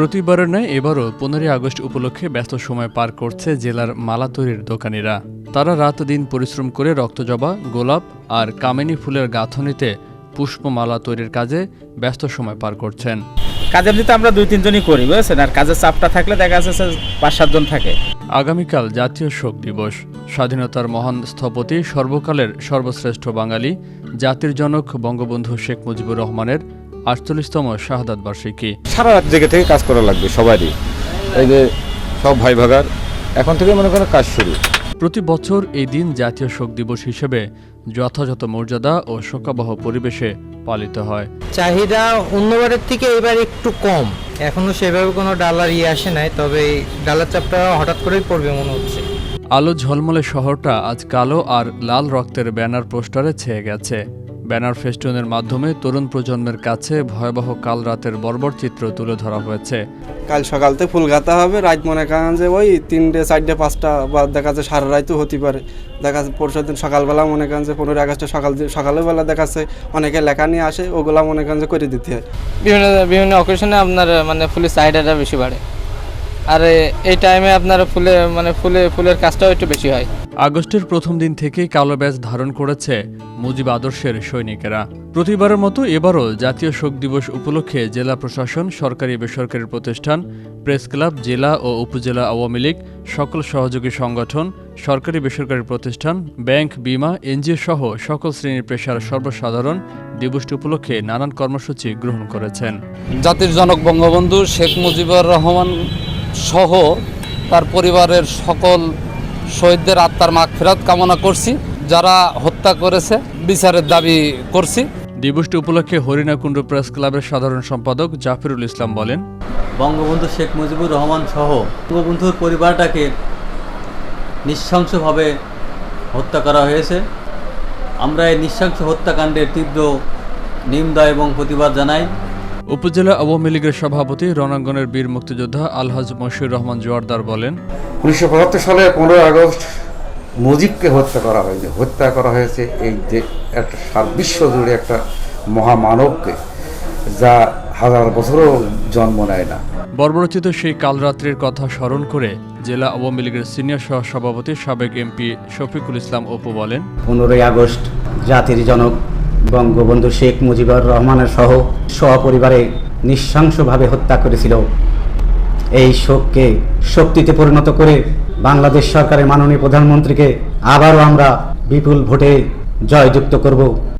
প্রতিবারের ন্যায় এবারও পনেরোই আগস্ট উপলক্ষে ব্যস্ত সময় পার করছে জেলার মালা তৈরির দোকানিরা। তারা রাত দিন পরিশ্রম করে রক্তজবা গোলাপ আর কামিনী ফুলের গাঁথনিতে পুষ্পমালা তৈরির কাজে ব্যস্ত সময় পার করছেন। কাজের দিতে আমরা দুই তিনজনই করি বুঝেছেন? আর কাজের চাপটা থাকলে দেখা যাচ্ছে পাঁচ সাতজন থাকে। আগামীকাল জাতীয় শোক দিবস। স্বাধীনতার মহান স্থপতি সর্বকালের সর্বশ্রেষ্ঠ বাঙালি জাতির জনক বঙ্গবন্ধু শেখ মুজিবুর রহমানের আটচল্লিশতম শাহাদাত বার্ষিকী। সারা রাত জেগে থেকে কাজ করা লাগবে সবারই। এই যে সব ভাই ভাগার এখন থেকে মনে করেন কাজ শুরু। প্রতি বছর এই দিন জাতীয় শোক দিবস হিসেবে যথাযথ মর্যাদা ও শোকাবহ পরিবেশে পালিত হয়। চাহিদা অন্যবারের থেকে এবার একটু কম। এখনও সেভাবে কোনো ডালার ইয়ে আসে নাই তবে এই ডালার চাপটা হঠাৎ করেই পড়বে মনে হচ্ছে। আলো ঝলমলে শহরটা আজ কালো আর লাল রক্তের ব্যানার পোস্টারে ছেয়ে গেছে। ব্যানার ফেস্টুনের মাধ্যমে তরুণ প্রজন্মের কাছে ভয়াবহ কাল রাতের বর্বর চিত্র তুলে ধরা হয়েছে। কাল সকালতে ফুল গাঁথা হবে রাত মনে করেন যে ওই তিনটে চারটে পাঁচটা বা দেখা যাচ্ছে সারা রাতও হতে পারে। দেখা যাচ্ছে পরশু দিন সকালবেলা মনে করেন যে পনেরোই আগস্টে সকাল সকালবেলা দেখা যাচ্ছে অনেকে লেখা নিয়ে আসে ওগুলা মনে করেন যে করে দিতে হয়। বিভিন্ন বিভিন্ন অকেশনে আপনার মানে ফুলের চাহিদাটা বেশি বাড়ে। আর এই টাইমে আপনার ফুলে মানে ফুলে ফুলের কাজটাও একটু বেশি হয়। আগস্টের প্রথম দিন থেকেই কালো ব্যাজ ধারণ করেছে মুজিব আদর্শের সৈনিকেরা। প্রতিবারের মতো এবারও জাতীয় শোক দিবস উপলক্ষে জেলা প্রশাসন, সরকারি বেসরকারি প্রতিষ্ঠান, প্রেস ক্লাব, জেলা ও উপজেলা আওয়ামী লীগ, সকল সহযোগী সংগঠন, সরকারি বেসরকারি প্রতিষ্ঠান, ব্যাংক, বিমা, এনজিও সহ সকল শ্রেণির পেশার সর্বসাধারণ দিবসটি উপলক্ষে নানান কর্মসূচি গ্রহণ করেছেন। জাতির জনক বঙ্গবন্ধু শেখ মুজিবুর রহমান সহ তার পরিবারের সকল শহীদদের আত্মার মাগ ফেরত কামনা করছি যারা হত্যা করেছে বিচারের দাবি করছি। দিবসটি উপলক্ষে হরিণাকুণ্ড প্রেস ক্লাবের সাধারণ সম্পাদক জাফিরুল ইসলাম বলেন বঙ্গবন্ধু শেখ মুজিবুর রহমান সহ বঙ্গবন্ধুর পরিবারটাকে নৃশংসভাবে হত্যা করা হয়েছে। আমরা এই নৃশংস হত্যাকাণ্ডের তীব্র নিন্দা এবং প্রতিবাদ জানাই। উপজেলা আওয়ামী লীগের সভাপতি রণাঙ্গনের বীর মুক্তিযোদ্ধা আলহাজ মশিউর রহমান জোয়ারদার বলেন উনিশশো বাহাত্তর সালে পনেরোই আগস্ট মুজিবকে হত্যা করা হয়নি হত্যা করা হয়েছে এই যে একটা বিশ্ব জুড়ে একটা মহামানবকে যা হাজার বছরও জন্ম নেয় না। বর্বরচিত সেই কালরাত্রির কথা স্মরণ করে জেলা আওয়ামী লীগের সিনিয়র সহ সভাপতি সাবেক এমপি শফিকুল ইসলাম অপু বলেন পনেরোই আগস্ট জাতির জনক বঙ্গবন্ধু শেখ মুজিবুর রহমানের সহ সপরিবারে নৃশংসভাবে হত্যা করেছিল। এই শোককে শক্তিতে পরিণত করে বাংলাদেশ সরকারের মাননীয় প্রধানমন্ত্রীকে আবারও আমরা বিপুল ভোটে জয়যুক্ত করব।